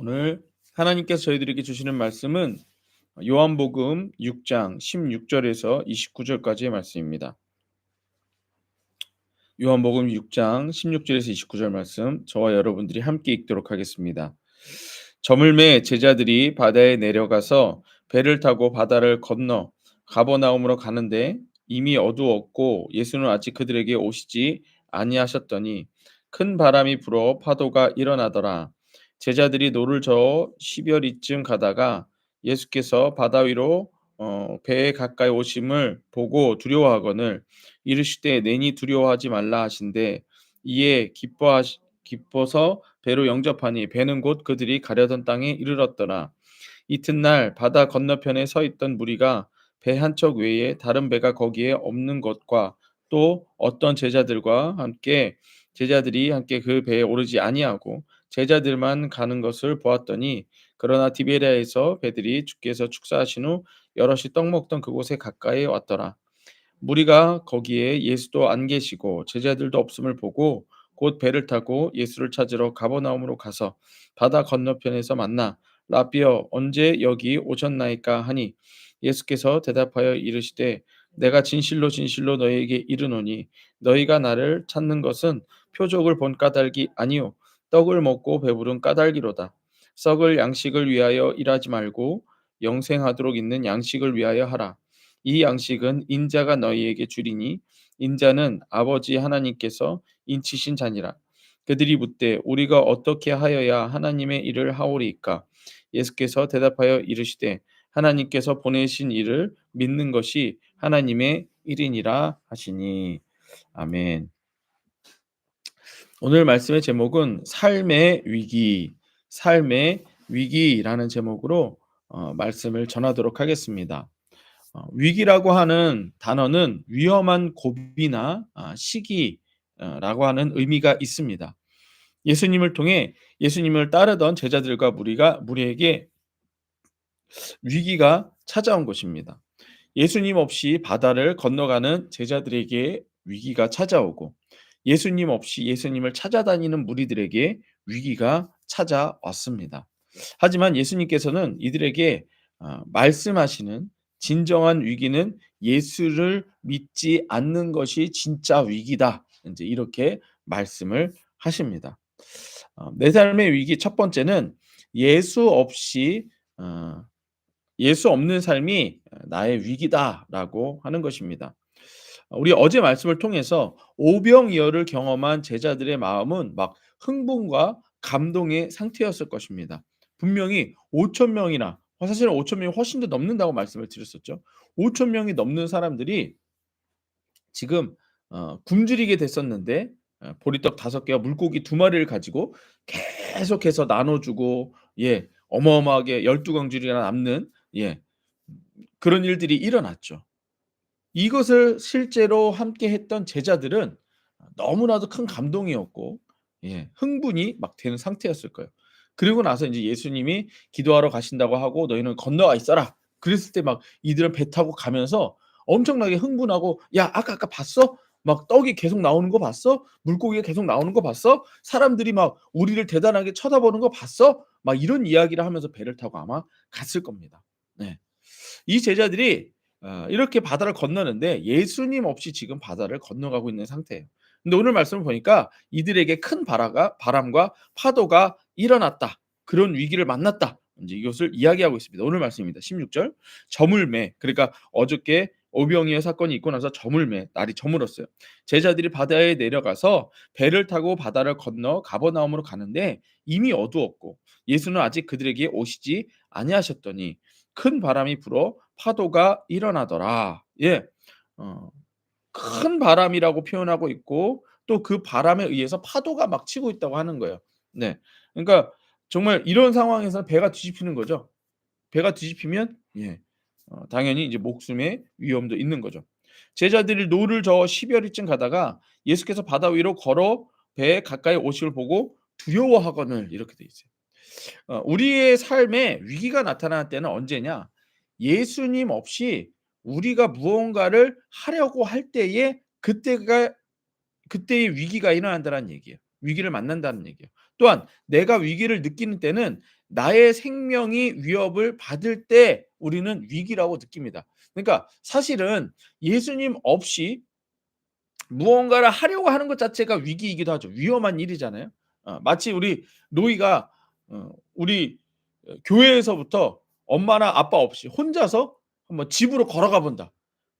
오늘 하나님께서 저희들에게 주시는 말씀은 요한복음 6장 16절에서 29절까지의 말씀입니다. 요한복음 6장 16절에서 29절 말씀 저와 여러분들이 함께 읽도록 하겠습니다. 저물매 제자들이 바다에 내려가서 배를 타고 바다를 건너 가버나움으로 가는데 이미 어두웠고 예수는 아직 그들에게 오시지 아니하셨더니 큰 바람이 불어 파도가 일어나더라. 제자들이 노를 저어 십여리쯤 가다가 예수께서 바다 위로 어, 배에 가까이 오심을 보고 두려워하거늘 이르시되 내니 두려워하지 말라 하신대. 이에 기뻐하시 기뻐서 배로 영접하니 배는 곧 그들이 가려던 땅에 이르렀더라. 이튿날 바다 건너편에 서 있던 무리가 배 한 척 외에 다른 배가 거기에 없는 것과 또 어떤 제자들과 함께 제자들이 함께 그 배에 오르지 아니하고 제자들만 가는 것을 보았더니 그러나 디베리아에서 배들이 주께서 축사하신 후 여럿이 떡 먹던 그곳에 가까이 왔더라. 무리가 거기에 예수도 안 계시고 제자들도 없음을 보고 곧 배를 타고 예수를 찾으러 가버나움으로 가서 바다 건너편에서 만나 라비어 언제 여기 오셨나이까 하니 예수께서 대답하여 이르시되 내가 진실로 진실로 너희에게 이르노니 너희가 나를 찾는 것은 표적을 본 까닭이 아니요 떡을 먹고 배부른 까닭이로다 썩을 양식을 위하여 일하지 말고 영생하도록 있는 양식을 위하여 하라 이 양식은 인자가 너희에게 주리니 인자는 아버지 하나님께서 인치신 자니라. 그들이 묻되 우리가 어떻게 하여야 하나님의 일을 하오리이까? 예수께서 대답하여 이르시되 하나님께서 보내신 일을 믿는 것이 하나님의 일이니라 하시니 아멘. 오늘 말씀의 제목은 삶의 위기, 삶의 위기라는 제목으로 어, 말씀을 전하도록 하겠습니다. 어, 위기라고 하는 단어는 위험한 고비나 아, 시기라고 하는 의미가 있습니다. 예수님을 통해 예수님을 따르던 제자들과 무리가 무리에게 위기가 찾아온 것입니다. 예수님 없이 바다를 건너가는 제자들에게 위기가 찾아오고 예수님 없이 예수님을 찾아다니는 무리들에게 위기가 찾아왔습니다. 하지만 예수님께서는 이들에게 아, 말씀하시는 진정한 위기는 예수를 믿지 않는 것이 진짜 위기다. 이제 이렇게 말씀을 하십니다. 어, 내 삶의 위기 첫 번째는 예수 없이 어, 예수 없는 삶이 나의 위기다라고 하는 것입니다. 우리 어제 말씀을 통해서 오병이어를 경험한 제자들의 마음은 막 흥분과 감동의 상태였을 것입니다. 분명히 5천 명이나 어, 사실은 5천 명이 훨씬 더 넘는다고 말씀을 드렸었죠. 5천 명이 넘는 사람들이 지금 어, 굶주리게 됐었는데 어, 보리떡 다섯 개와 물고기 두 마리를 가지고 계속해서 나눠주고 예 어마어마하게 열두 광주리가 남는 예 그런 일들이 일어났죠. 이것을 실제로 함께 했던 제자들은 너무나도 큰 감동이었고 예 흥분이 막 되는 상태였을 거예요. 그리고 나서 이제 예수님이 기도하러 가신다고 하고 너희는 건너가 있어라. 그랬을 때 막 이들은 배 타고 가면서 엄청나게 흥분하고 야 아까 아까 봤어? 막 떡이 계속 나오는 거 봤어? 물고기가 계속 나오는 거 봤어? 사람들이 막 우리를 대단하게 쳐다보는 거 봤어? 막 이런 이야기를 하면서 배를 타고 아마 갔을 겁니다. 네. 이 제자들이 어, 이렇게 바다를 건너는데 예수님 없이 지금 바다를 건너가고 있는 상태예요. 근데 오늘 말씀을 보니까 이들에게 큰 바라가, 바람과 파도가 일어났다. 그런 위기를 만났다. 이제 이것을 이야기하고 있습니다. 오늘 말씀입니다. 16절. 저물매. 그러니까 어저께 오병이어 사건이 있고 나서 저물매 날이 저물었어요. 제자들이 바다에 내려가서 배를 타고 바다를 건너 가버나움으로 가는데 이미 어두웠고 예수는 아직 그들에게 오시지 아니하셨더니 큰 바람이 불어 파도가 일어나더라. 예. 어, 큰 바람이라고 표현하고 있고 또 그 바람에 의해서 파도가 막 치고 있다고 하는 거예요. 네. 그러니까 정말 이런 상황에서 배가 뒤집히는 거죠. 배가 뒤집히면 예. 어, 당연히 이제 목숨의 위험도 있는 거죠. 제자들이 노를 저어 10여리쯤 가다가 예수께서 바다 위로 걸어 배에 가까이 오심을 보고 두려워하거늘 이렇게 돼 있어요. 어, 우리의 삶에 위기가 나타날 때는 언제냐? 예수님 없이 우리가 무언가를 하려고 할 때에 그때가 그때의 위기가 일어난다는 얘기예요. 위기를 만난다는 얘기예요. 또한 내가 위기를 느끼는 때는 나의 생명이 위협을 받을 때 우리는 위기라고 느낍니다. 그러니까 사실은 예수님 없이 무언가를 하려고 하는 것 자체가 위기이기도 하죠. 위험한 일이잖아요. 어, 마치 우리 노이가 어, 우리 교회에서부터 엄마나 아빠 없이 혼자서 한번 집으로 걸어가 본다.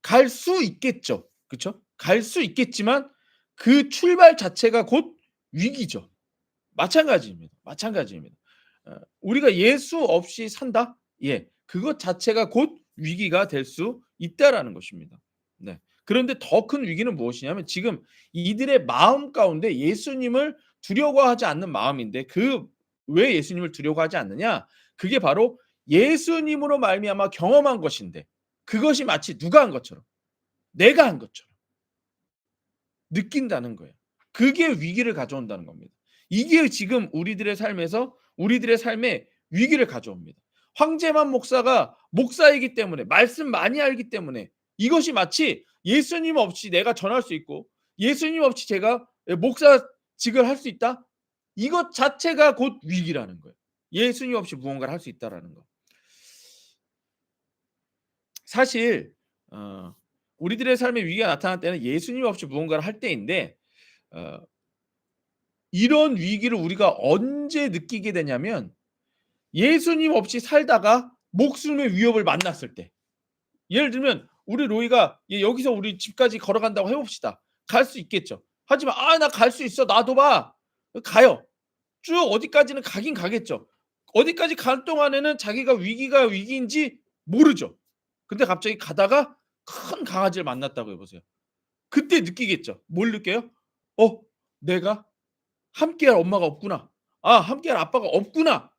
갈 수 있겠죠. 그렇죠? 갈 수 있겠지만 그 출발 자체가 곧 위기죠. 마찬가지입니다. 마찬가지입니다. 어, 우리가 예수 없이 산다? 예. 그것 자체가 곧 위기가 될 수 있다라는 것입니다. 네. 그런데 더 큰 위기는 무엇이냐면 지금 이들의 마음 가운데 예수님을 두려워하지 않는 마음인데 그 왜 예수님을 두려워하지 않느냐? 그게 바로 예수님으로 말미암아 경험한 것인데 그것이 마치 누가 한 것처럼 내가 한 것처럼 느낀다는 거예요. 그게 위기를 가져온다는 겁니다. 이게 지금 우리들의 삶에서 우리들의 삶에 위기를 가져옵니다. 황제만 목사가 목사이기 때문에 말씀 많이 알기 때문에 이것이 마치 예수님 없이 내가 전할 수 있고 예수님 없이 제가 목사직을 할 수 있다? 이것 자체가 곧 위기라는 거예요. 예수님 없이 무언가를 할 수 있다라는 거. 사실 어, 우리들의 삶에 위기가 나타날 때는 예수님 없이 무언가를 할 때인데 어, 이런 위기를 우리가 언제 느끼게 되냐면 예수님 없이 살다가 목숨의 위협을 만났을 때 예를 들면 우리 로이가 여기서 우리 집까지 걸어간다고 해봅시다. 갈 수 있겠죠. 하지만 아 나 갈 수 있어 놔둬봐 가요. 쭉 어디까지는 가긴 가겠죠. 어디까지 갈 동안에는 자기가 위기가 위기인지 모르죠. 근데 갑자기 가다가 큰 강아지를 만났다고 해보세요. 그때 느끼겠죠. 뭘 느껴요? 어, 내가 함께할 엄마가 없구나. 아, 함께할 아빠가 없구나.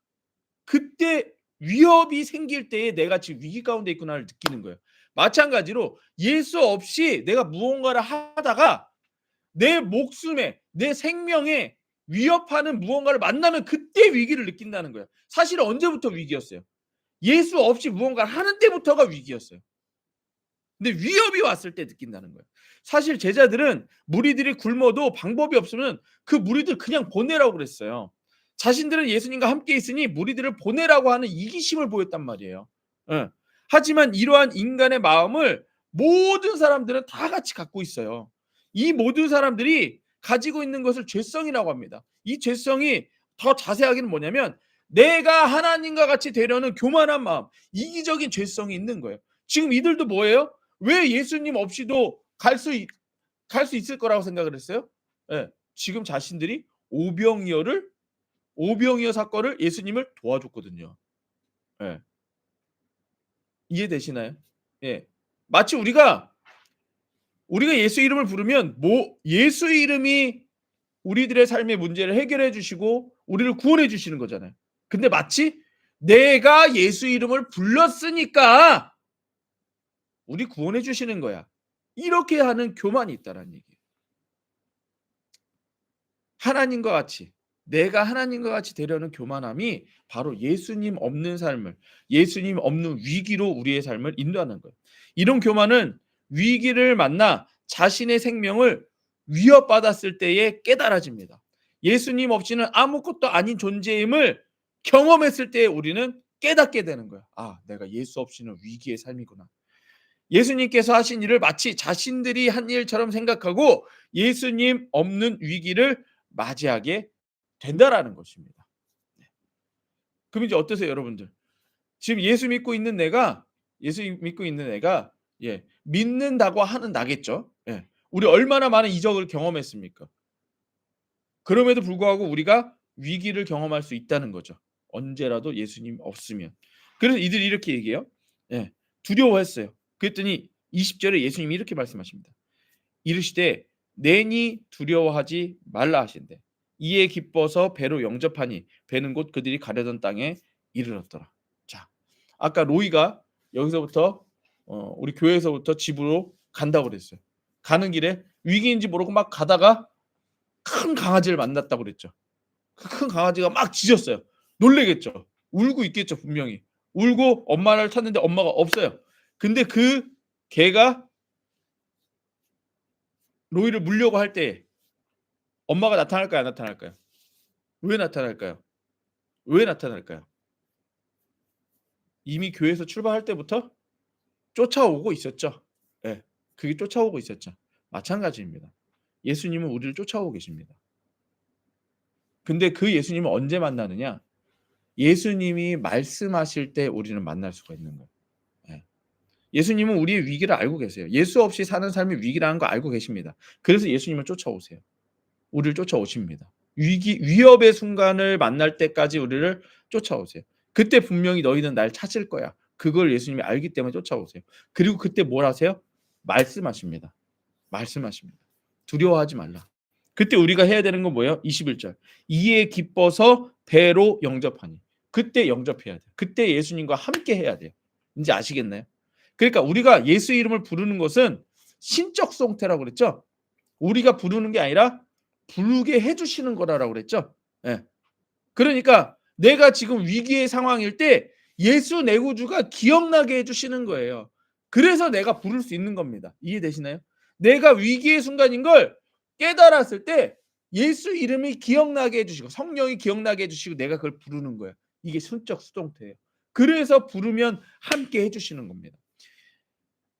그때 위협이 생길 때에 내가 지금 위기 가운데 있구나를 느끼는 거예요. 마찬가지로 예수 없이 내가 무언가를 하다가 내 목숨에 내 생명에 위협하는 무언가를 만나면 그때 위기를 느낀다는 거예요. 사실 언제부터 위기였어요? 예수 없이 무언가를 하는 때부터가 위기였어요. 근데 위협이 왔을 때 느낀다는 거예요. 사실 제자들은 무리들이 굶어도 방법이 없으면 그 무리들 그냥 보내라고 그랬어요. 자신들은 예수님과 함께 있으니 무리들을 보내라고 하는 이기심을 보였단 말이에요. 예. 하지만 이러한 인간의 마음을 모든 사람들은 다 같이 갖고 있어요. 이 모든 사람들이 가지고 있는 것을 죄성이라고 합니다. 이 죄성이 더 자세하게는 뭐냐면 내가 하나님과 같이 되려는 교만한 마음, 이기적인 죄성이 있는 거예요. 지금 이들도 뭐예요? 왜 예수님 없이도 갈 수 갈 수 있을 거라고 생각을 했어요? 예. 지금 자신들이 오병이어를 오병이어 사건을 예수님을 도와줬거든요. 예. 이해되시나요? 예. 마치 우리가 우리가 예수 이름을 부르면 뭐 예수 이름이 우리들의 삶의 문제를 해결해 주시고 우리를 구원해 주시는 거잖아요. 근데 마치 내가 예수 이름을 불렀으니까 우리 구원해 주시는 거야. 이렇게 하는 교만이 있다라는 얘기예요. 하나님과 같이 내가 하나님과 같이 되려는 교만함이 바로 예수님 없는 삶을 예수님 없는 위기로 우리의 삶을 인도하는 거예요. 이런 교만은 위기를 만나 자신의 생명을 위협받았을 때에 깨달아집니다. 예수님 없이는 아무것도 아닌 존재임을 경험했을 때 우리는 깨닫게 되는 거야. 아, 내가 예수 없이는 위기의 삶이구나. 예수님께서 하신 일을 마치 자신들이 한 일처럼 생각하고 예수님 없는 위기를 맞이하게 된다라는 것입니다. 네. 그럼 이제 어떠세요, 여러분들? 지금 예수 믿고 있는 내가 예수 믿고 있는 애가 예, 믿는다고 하는 나겠죠. 예. 우리 얼마나 많은 이적을 경험했습니까? 그럼에도 불구하고 우리가 위기를 경험할 수 있다는 거죠. 언제라도 예수님 없으면. 그래서 이들이 이렇게 얘기해요. 예. 두려워했어요. 그랬더니 20절에 예수님이 이렇게 말씀하십니다. 이르시되 내니 두려워하지 말라 하신대. 이에 기뻐서 배로 영접하니 배는 곧 그들이 가려던 땅에 이르렀더라. 자, 아까 로이가 여기서부터 어, 우리 교회에서부터 집으로 간다고 그랬어요. 가는 길에 위기인지 모르고 막 가다가 큰 강아지를 만났다고 그랬죠. 그큰 강아지가 막 짖었어요. 놀래겠죠. 울고 있겠죠, 분명히. 울고 엄마를 찾는데 엄마가 없어요. 근데 그 개가 로이를 물려고 할 때 엄마가 나타날까요, 안 나타날까요? 왜 나타날까요? 왜 나타날까요? 이미 교회에서 출발할 때부터 쫓아오고 있었죠. 예. 그게 쫓아오고 있었죠. 마찬가지입니다. 예수님은 우리를 쫓아오고 계십니다. 근데 그 예수님을 언제 만나느냐? 예수님이 말씀하실 때 우리는 만날 수가 있는 거예요. 예. 예수님은 우리의 위기를 알고 계세요. 예수 없이 사는 삶이 위기라는 거 알고 계십니다. 그래서 예수님을 쫓아오세요. 우리를 쫓아오십니다. 위기 위협의 순간을 만날 때까지 우리를 쫓아오세요. 그때 분명히 너희는 날 찾을 거야. 그걸 예수님이 알기 때문에 쫓아오세요. 그리고 그때 뭘 하세요? 말씀하십니다. 말씀하십니다. 두려워하지 말라. 그때 우리가 해야 되는 건 뭐예요? 21절. 이에 기뻐서 배로 영접하니. 그때 영접해야 돼요. 그때 예수님과 함께 해야 돼요. 이제 아시겠나요? 그러니까 우리가 예수 이름을 부르는 것은 신적 송태라고 그랬죠. 우리가 부르는 게 아니라 부르게 해주시는 거라고 그랬죠. 예. 그러니까 내가 지금 위기의 상황일 때 예수 내 구주가 기억나게 해주시는 거예요. 그래서 내가 부를 수 있는 겁니다. 이해되시나요? 내가 위기의 순간인 걸 깨달았을 때 예수 이름이 기억나게 해주시고 성령이 기억나게 해주시고 내가 그걸 부르는 거예요. 이게 순적 수동태예요. 그래서 부르면 함께 해주시는 겁니다.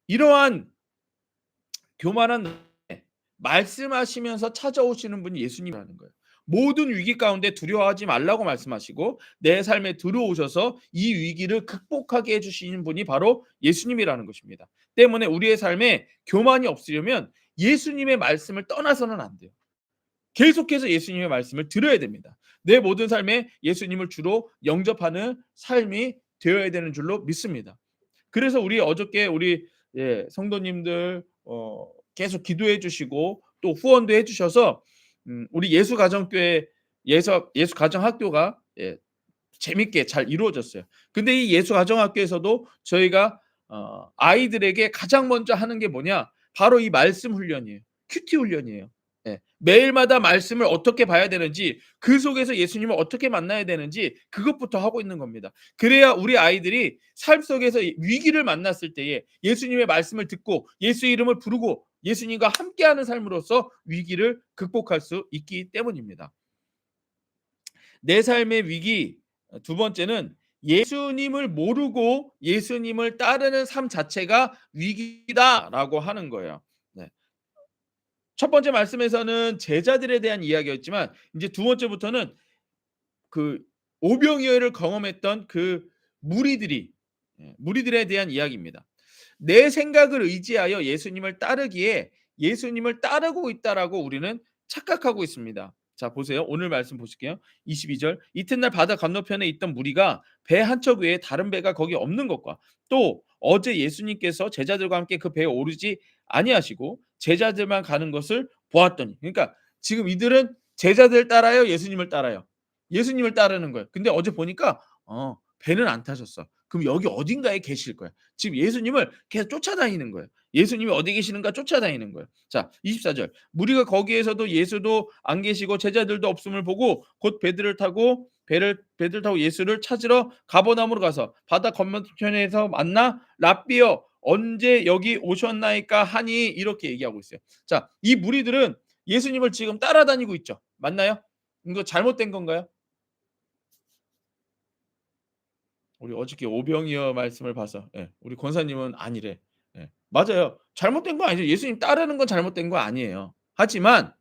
이러한 교만한 말씀하시면서 찾아오시는 분이 예수님이라는 거예요. 모든 위기 가운데 두려워하지 말라고 말씀하시고 내 삶에 들어오셔서 이 위기를 극복하게 해주시는 분이 바로 예수님이라는 것입니다. 때문에 우리의 삶에 교만이 없으려면 예수님의 말씀을 떠나서는 안 돼요. 계속해서 예수님의 말씀을 들어야 됩니다. 내 모든 삶에 예수님을 주로 영접하는 삶이 되어야 되는 줄로 믿습니다. 그래서 우리 어저께 우리 예, 성도님들 어, 계속 기도해 주시고 또 후원도 해 주셔서 음, 우리 예수 가정교회 예수 예수 가정 학교가 예, 재밌게 잘 이루어졌어요. 근데 이 예수 가정 학교에서도 저희가 어, 아이들에게 가장 먼저 하는 게 뭐냐? 바로 이 말씀 훈련이에요. 큐티 훈련이에요. 예, 매일마다 말씀을 어떻게 봐야 되는지 그 속에서 예수님을 어떻게 만나야 되는지 그것부터 하고 있는 겁니다. 그래야 우리 아이들이 삶 속에서 위기를 만났을 때에 예수님의 말씀을 듣고 예수 이름을 부르고 예수님과 함께하는 삶으로서 위기를 극복할 수 있기 때문입니다. 내 삶의 위기 두 번째는 예수님을 모르고 예수님을 따르는 삶 자체가 위기다라고 하는 거예요. 네. 첫 번째 말씀에서는 제자들에 대한 이야기였지만 이제 두 번째부터는 그 오병이어를 경험했던 그 무리들이 예, 무리들에 대한 이야기입니다. 내 생각을 의지하여 예수님을 따르기에 예수님을 따르고 있다라고 우리는 착각하고 있습니다. 자, 보세요. 오늘 말씀 보실게요. 22절. 이튿날 바다 건너편에 있던 무리가 배 한 척 외에 다른 배가 거기 없는 것과 또 어제 예수님께서 제자들과 함께 그 배에 오르지 아니하시고 제자들만 가는 것을 보았더니 그러니까 지금 이들은 제자들 따라요, 예수님을 따라요. 예수님을 따르는 거예요. 근데 어제 보니까 어, 배는 안 타셨어. 그럼 여기 어딘가에 계실 거야. 지금 예수님을 계속 쫓아다니는 거예요. 예수님이 어디 계시는가 쫓아다니는 거예요. 자, 24절. 무리가 거기에서도 예수도 안 계시고 제자들도 없음을 보고 곧 배들을 타고 배를 배들 타고 예수를 찾으러 가버나움으로 가서 바다 건너편에서 만나 랍비여 언제 여기 오셨나이까 하니 이렇게 얘기하고 있어요. 자, 이 무리들은 예수님을 지금 따라다니고 있죠. 맞나요? 이거 잘못된 건가요? 우리 어저께 오병이어 말씀을 봐서 예, 우리 권사님은 아니래. 예, 맞아요. 잘못된 거 아니죠. 예수님 따르는 건 잘못된 거 아니에요. 하지만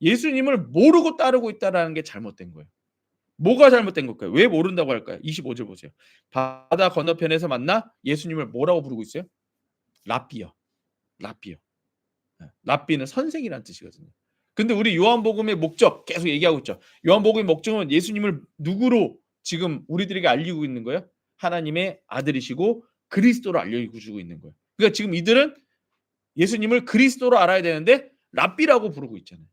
예수님을 모르고 따르고 있다라는 게 잘못된 거예요. 뭐가 잘못된 걸까요? 왜 모른다고 할까요? 25절 보세요. 바다 건너편에서 만나 예수님을 뭐라고 부르고 있어요? 랍비요. 랍비요. 예, 랍비는 선생이라는 뜻이거든요. 근데 우리 요한복음의 목적 계속 얘기하고 있죠. 요한복음의 목적은 예수님을 누구로 지금 우리들에게 알리고 있는 거예요? 하나님의 아들이시고 그리스도로 알려주고 있는 거예요. 그러니까 지금 이들은 예수님을 그리스도로 알아야 되는데 랍비라고 부르고 있잖아요.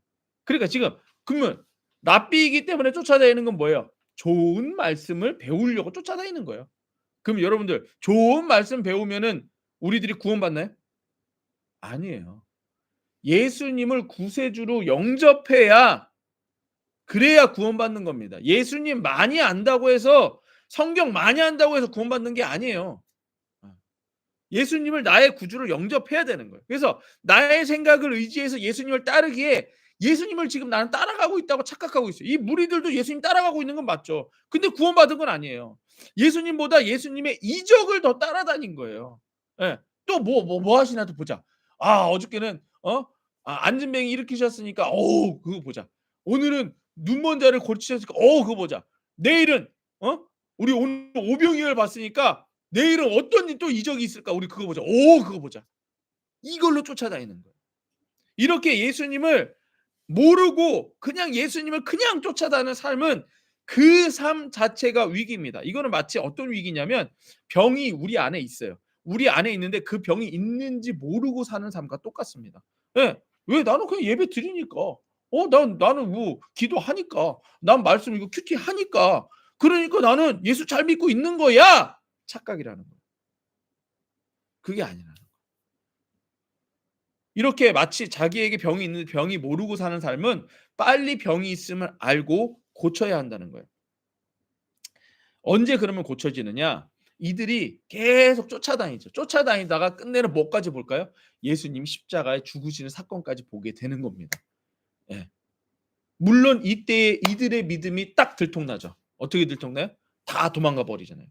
그러니까 지금 그러면 랍비이기 때문에 쫓아다니는 건 뭐예요? 좋은 말씀을 배우려고 쫓아다니는 거예요. 그럼 여러분들 좋은 말씀 배우면은 우리들이 구원받나요? 아니에요. 예수님을 구세주로 영접해야 그래야 구원받는 겁니다. 예수님 많이 안다고 해서 성경 많이 안다고 해서 구원받는 게 아니에요. 어. 예수님을 나의 구주로 영접해야 되는 거예요. 그래서 나의 생각을 의지해서 예수님을 따르기에 예수님을 지금 나는 따라가고 있다고 착각하고 있어요. 이 무리들도 예수님 따라가고 있는 건 맞죠. 근데 구원받은 건 아니에요. 예수님보다 예수님의 이적을 더 따라다닌 거예요. 예. 또 뭐 뭐 뭐 하시나 또 보자. 아, 어저께는 어? 아, 안진뱅이 일으키셨으니까 어 그거 보자. 오늘은 눈먼 자를 고치셨으니까 어 그거 보자. 내일은 어? 우리 오늘 오병이어를 봤으니까 내일은 어떤 또 이적이 있을까? 우리 그거 보자. 오 그거 보자. 이걸로 쫓아다니는 거예요. 이렇게 예수님을 모르고 그냥 예수님을 그냥 쫓아다니는 삶은 그 삶 자체가 위기입니다. 이거는 마치 어떤 위기냐면 병이 우리 안에 있어요. 우리 안에 있는데 그 병이 있는지 모르고 사는 삶과 똑같습니다. 예. 왜 나는 그냥 예배 드리니까. 어, 난 나는 뭐 기도하니까. 난 말씀 이거 큐티 하니까. 그러니까 나는 예수 잘 믿고 있는 거야. 착각이라는 거예요. 그게 아니라는 거예요. 이렇게 마치 자기에게 병이 있는데 병이 모르고 사는 삶은 빨리 병이 있음을 알고 고쳐야 한다는 거예요. 언제 그러면 고쳐지느냐? 이들이 계속 쫓아다니죠. 쫓아다니다가 끝내는 뭐까지 볼까요? 예수님이 십자가에 죽으시는 사건까지 보게 되는 겁니다. 예. 물론 이때에 이들의 믿음이 딱 들통나죠. 어떻게 들통나요? 다 도망가 버리잖아요.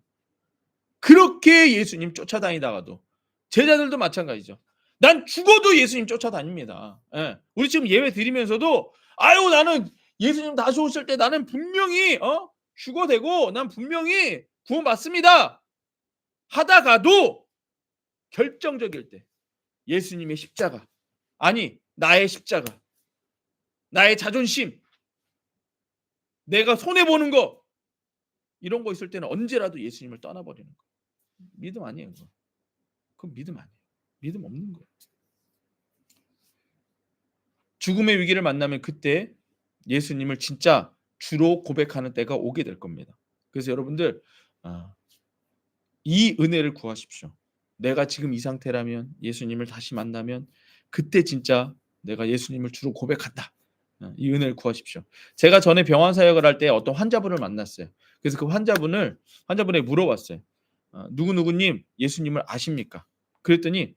그렇게 예수님 쫓아다니다가도 제자들도 마찬가지죠. 난 죽어도 예수님 쫓아다닙니다. 예. 우리 지금 예배 드리면서도 아유 나는 예수님 다시 오실 때 나는 분명히 어? 죽어되고 난 분명히 구원받습니다. 하다가도 결정적일 때 예수님의 십자가 아니 나의 십자가 나의 자존심 내가 손해 보는 거 이런 거 있을 때는 언제라도 예수님을 떠나버리는 거. 믿음 아니에요 그거. 그건 믿음 아니에요. 믿음 없는 거예요. 죽음의 위기를 만나면 그때 예수님을 진짜 주로 고백하는 때가 오게 될 겁니다. 그래서 여러분들 아, 이 은혜를 구하십시오. 내가 지금 이 상태라면 예수님을 다시 만나면 그때 진짜 내가 예수님을 주로 고백한다. 어, 이 은혜를 구하십시오. 제가 전에 병원 사역을 할 때 어떤 환자분을 만났어요. 그래서 그 환자분을 환자분에게 물어봤어요. 어, 누구 누구님 예수님을 아십니까? 그랬더니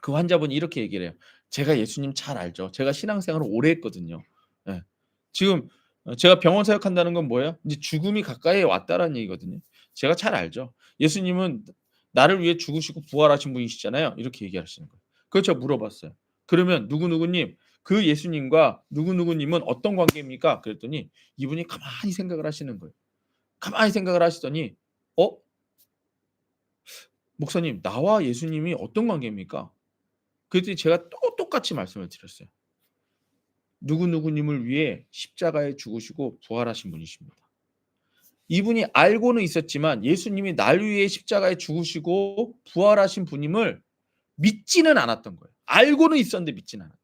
그 환자분이 이렇게 얘기를 해요. 제가 예수님 잘 알죠. 제가 신앙생활을 오래 했거든요. 예. 지금 어, 제가 병원 사역한다는 건 뭐예요? 이제 죽음이 가까이 왔다라는 얘기거든요. 제가 잘 알죠. 예수님은 나를 위해 죽으시고 부활하신 분이시잖아요. 이렇게 얘기하시는 거예요. 제가 물어봤어요. 그러면 누구누구님 그 예수님과 누구누구님은 어떤 관계입니까? 그랬더니 이분이 가만히 생각을 하시는 거예요. 가만히 생각을 하시더니 어? 목사님 나와 예수님이 어떤 관계입니까? 그랬더니 제가 또 똑같이 말씀을 드렸어요. 누구누구님을 위해 십자가에 죽으시고 부활하신 분이십니다. 이분이 알고는 있었지만 예수님이 날 위해 십자가에 죽으시고 부활하신 분임을 믿지는 않았던 거예요. 알고는 있었는데 믿지는 않았던 거예요.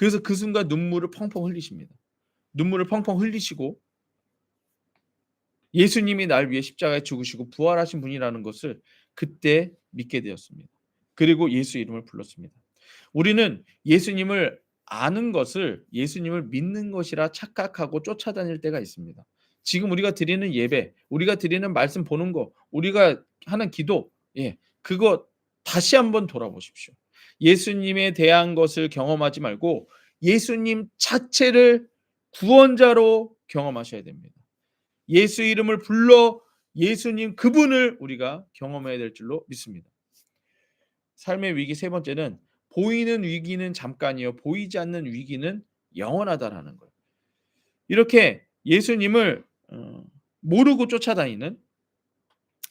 그래서 그 순간 눈물을 펑펑 흘리십니다. 눈물을 펑펑 흘리시고 예수님이 날 위해 십자가에 죽으시고 부활하신 분이라는 것을 그때 믿게 되었습니다. 그리고 예수 이름을 불렀습니다. 우리는 예수님을 아는 것을 예수님을 믿는 것이라 착각하고 쫓아다닐 때가 있습니다. 지금 우리가 드리는 예배, 우리가 드리는 말씀 보는 거, 우리가 하는 기도, 예, 그거 다시 한번 돌아보십시오. 예수님에 대한 것을 경험하지 말고 예수님 자체를 구원자로 경험하셔야 됩니다. 예수 이름을 불러 예수님 그분을 우리가 경험해야 될 줄로 믿습니다. 삶의 위기 세 번째는 보이는 위기는 잠깐이요. 보이지 않는 위기는 영원하다라는 거예요. 이렇게 예수님을 어, 모르고 쫓아다니는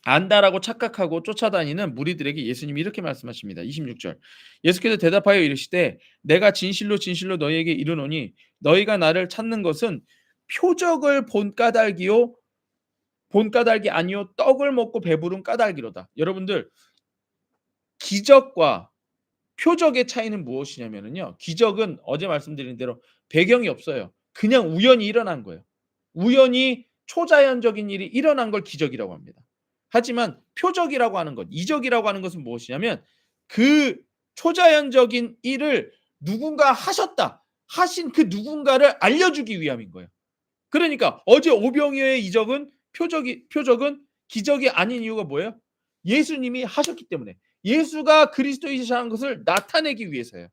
안다라고 착각하고 쫓아다니는 무리들에게 예수님이 이렇게 말씀하십니다. 26절. 예수께서 대답하여 이르시되 내가 진실로 진실로 너희에게 이르노니 너희가 나를 찾는 것은 표적을 본 까닭이요 본 까닭이 아니요 떡을 먹고 배부른 까닭이로다. 여러분들 기적과 표적의 차이는 무엇이냐면요. 기적은 어제 말씀드린 대로 배경이 없어요. 그냥 우연히 일어난 거예요. 우연히 초자연적인 일이 일어난 걸 기적이라고 합니다. 하지만 표적이라고 하는 것, 이적이라고 하는 것은 무엇이냐면 그 초자연적인 일을 누군가 하셨다. 하신 그 누군가를 알려주기 위함인 거예요. 그러니까 어제 오병이어의 이적은 표적이 표적은 기적이 아닌 이유가 뭐예요? 예수님이 하셨기 때문에 예수가 그리스도이시라는 것을 나타내기 위해서예요.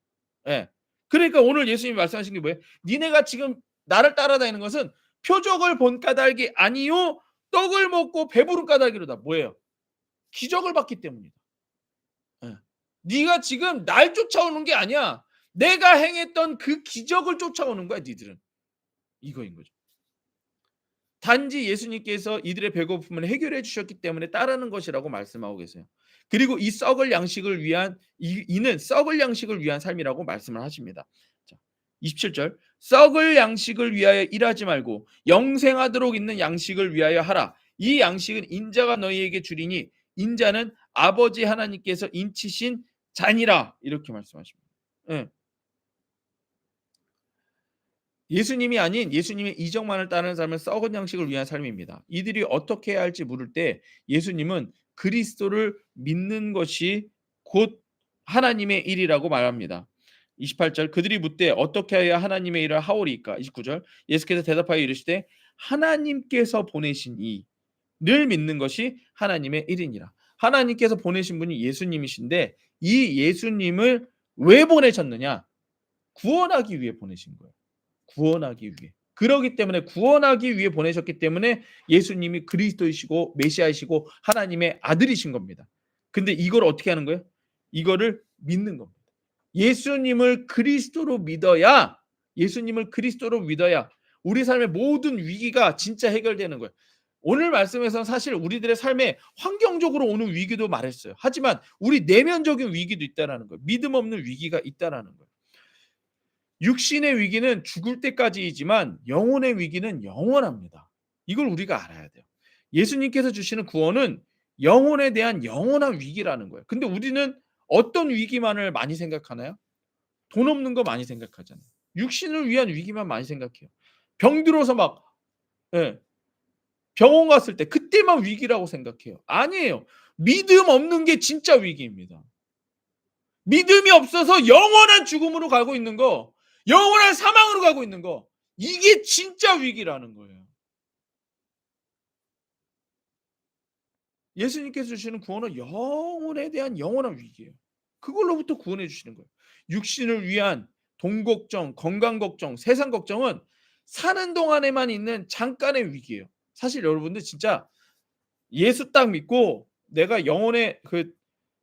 예. 그러니까 오늘 예수님이 말씀하신 게 뭐예요? 니네가 지금 나를 따라다니는 것은 표적을 본 까닭이 아니요 떡을 먹고 배부른 까닭이로다. 뭐예요? 기적을 봤기 때문이다. 예. 네가 지금 날 쫓아오는 게 아니야. 내가 행했던 그 기적을 쫓아오는 거야, 니들은. 이거인 거죠. 단지 예수님께서 이들의 배고픔을 해결해 주셨기 때문에 따르는 것이라고 말씀하고 계세요. 그리고 이 썩을 양식을 위한 이, 이는 썩을 양식을 위한 삶이라고 말씀을 하십니다. 자, 27절 썩을 양식을 위하여 일하지 말고 영생하도록 있는 양식을 위하여 하라. 이 양식은 인자가 너희에게 주리니 인자는 아버지 하나님께서 인치신 잔이라 이렇게 말씀하십니다. 예. 예수님이 아닌 예수님의 이정만을 따르는 삶은 썩은 양식을 위한 삶입니다. 이들이 어떻게 해야 할지 물을 때 예수님은 그리스도를 믿는 것이 곧 하나님의 일이라고 말합니다. 28절 그들이 묻되 어떻게 해야 하나님의 일을 하오리까? 29절 예수께서 대답하여 이르시되 하나님께서 보내신 이를 믿는 것이 하나님의 일이니라. 하나님께서 보내신 분이 예수님이신데 이 예수님을 왜 보내셨느냐? 구원하기 위해 보내신 거예요. 구원하기 위해. 그러기 때문에 구원하기 위해 보내셨기 때문에 예수님이 그리스도이시고 메시아이시고 하나님의 아들이신 겁니다. 근데 이걸 어떻게 하는 거예요? 이거를 믿는 겁니다. 예수님을 그리스도로 믿어야 예수님을 그리스도로 믿어야 우리 삶의 모든 위기가 진짜 해결되는 거예요. 오늘 말씀에서는 사실 우리들의 삶에 환경적으로 오는 위기도 말했어요. 하지만 우리 내면적인 위기도 있다라는 거예요. 믿음 없는 위기가 있다라는 거예요. 육신의 위기는 죽을 때까지이지만 영혼의 위기는 영원합니다. 이걸 우리가 알아야 돼요. 예수님께서 주시는 구원은 영혼에 대한 영원한 위기라는 거예요. 근데 우리는 어떤 위기만을 많이 생각하나요? 돈 없는 거 많이 생각하잖아요. 육신을 위한 위기만 많이 생각해요. 병 들어서 막 예, 병원 갔을 때 그때만 위기라고 생각해요. 아니에요. 믿음 없는 게 진짜 위기입니다. 믿음이 없어서 영원한 죽음으로 가고 있는 거, 영원한 사망으로 가고 있는 거, 이게 진짜 위기라는 거예요. 예수님께서 주시는 구원은 영혼에 대한 영원한 위기예요. 그걸로부터 구원해 주시는 거예요. 육신을 위한 돈 걱정, 건강 걱정, 세상 걱정은 사는 동안에만 있는 잠깐의 위기예요. 사실 여러분들 진짜 예수 딱 믿고 내가 영혼의 그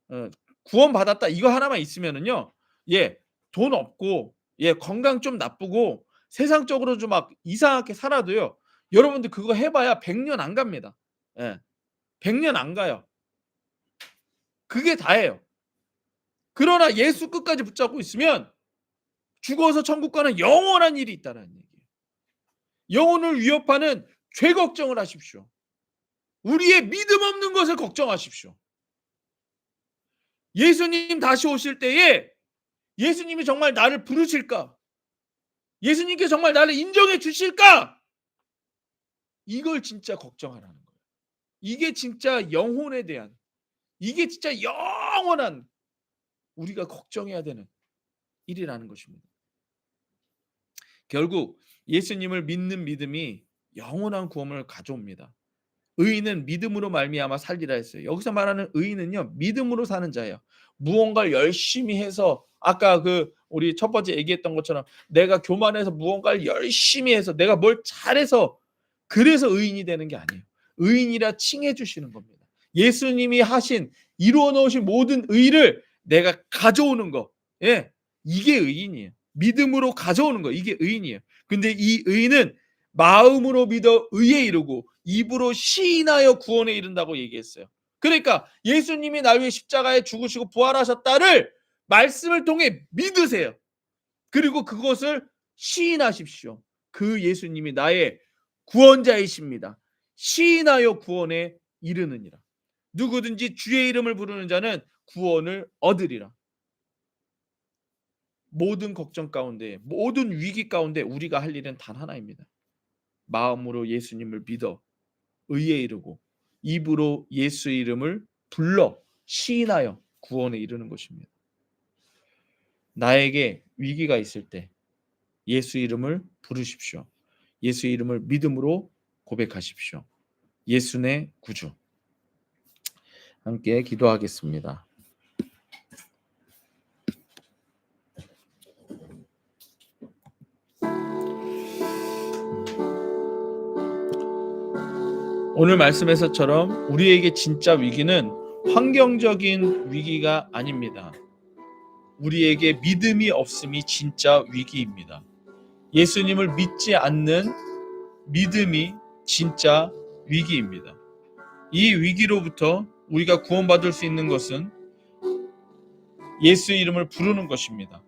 어, 구원 받았다 이거 하나만 있으면은요, 예, 돈 없고 예, 건강 좀 나쁘고 세상적으로 좀 막 이상하게 살아도요, 여러분들 그거 해봐야 100년 안 갑니다. 예, 100년 안 가요. 그게 다예요. 그러나 예수 끝까지 붙잡고 있으면 죽어서 천국 가는 영원한 일이 있다는 얘기예요. 영혼을 위협하는 죄 걱정을 하십시오. 우리의 믿음 없는 것을 걱정하십시오. 예수님 다시 오실 때에 예수님이 정말 나를 부르실까? 예수님께 정말 나를 인정해 주실까? 이걸 진짜 걱정하라는. 이게 진짜 영혼에 대한 이게 진짜 영원한 우리가 걱정해야 되는 일이라는 것입니다. 결국 예수님을 믿는 믿음이 영원한 구원을 가져옵니다. 의인은 믿음으로 말미암아 살리라 했어요. 여기서 말하는 의인은요 믿음으로 사는 자예요. 무언가를 열심히 해서 아까 그 우리 첫 번째 얘기했던 것처럼 내가 교만해서 무언가를 열심히 해서 내가 뭘 잘해서 그래서 의인이 되는 게 아니에요. 의인이라 칭해 주시는 겁니다. 예수님이 하신 이루어 놓으신 모든 의를 내가 가져오는 거. 예. 이게 의인이에요. 믿음으로 가져오는 거. 이게 의인이에요. 근데 이 의인은 마음으로 믿어 의에 이르고 입으로 시인하여 구원에 이른다고 얘기했어요. 그러니까 예수님이 나 위해 십자가에 죽으시고 부활하셨다를 말씀을 통해 믿으세요. 그리고 그것을 시인하십시오. 그 예수님이 나의 구원자이십니다. 시인하여 구원에 이르느니라. 누구든지 주의 이름을 부르는 자는 구원을 얻으리라. 모든 걱정 가운데, 모든 위기 가운데 우리가 할 일은 단 하나입니다. 마음으로 예수님을 믿어 의에 이르고 입으로 예수의 이름을 불러 시인하여 구원에 이르는 것입니다. 나에게 위기가 있을 때 예수 이름을 부르십시오. 예수 이름을 믿음으로 고백하십시오. 예수의 구주. 함께 기도하겠습니다. 오늘 말씀에서처럼 우리에게 진짜 위기는 환경적인 위기가 아닙니다. 우리에게 믿음이 없음이 진짜 위기입니다. 예수님을 믿지 않는 믿음이 진짜 위기입니다. 이 위기로부터 우리가 구원받을 수 있는 것은 예수의 이름을 부르는 것입니다.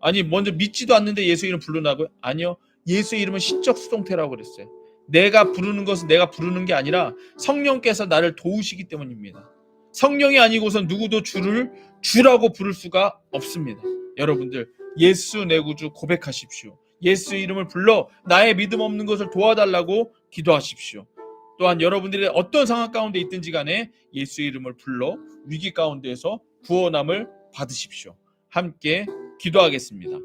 아니 먼저 믿지도 않는데 예수 이름 부르라고요? 아니요. 예수의 이름은 신적 수동태라고 그랬어요. 내가 부르는 것은 내가 부르는 게 아니라 성령께서 나를 도우시기 때문입니다. 성령이 아니고선 누구도 주를 주라고 부를 수가 없습니다. 여러분들 예수 내 구주 고백하십시오. 예수 이름을 불러 나의 믿음 없는 것을 도와달라고 기도하십시오. 또한 여러분들이 어떤 상황 가운데 있든지 간에 예수 이름을 불러 위기 가운데에서 구원함을 받으십시오. 함께 기도하겠습니다.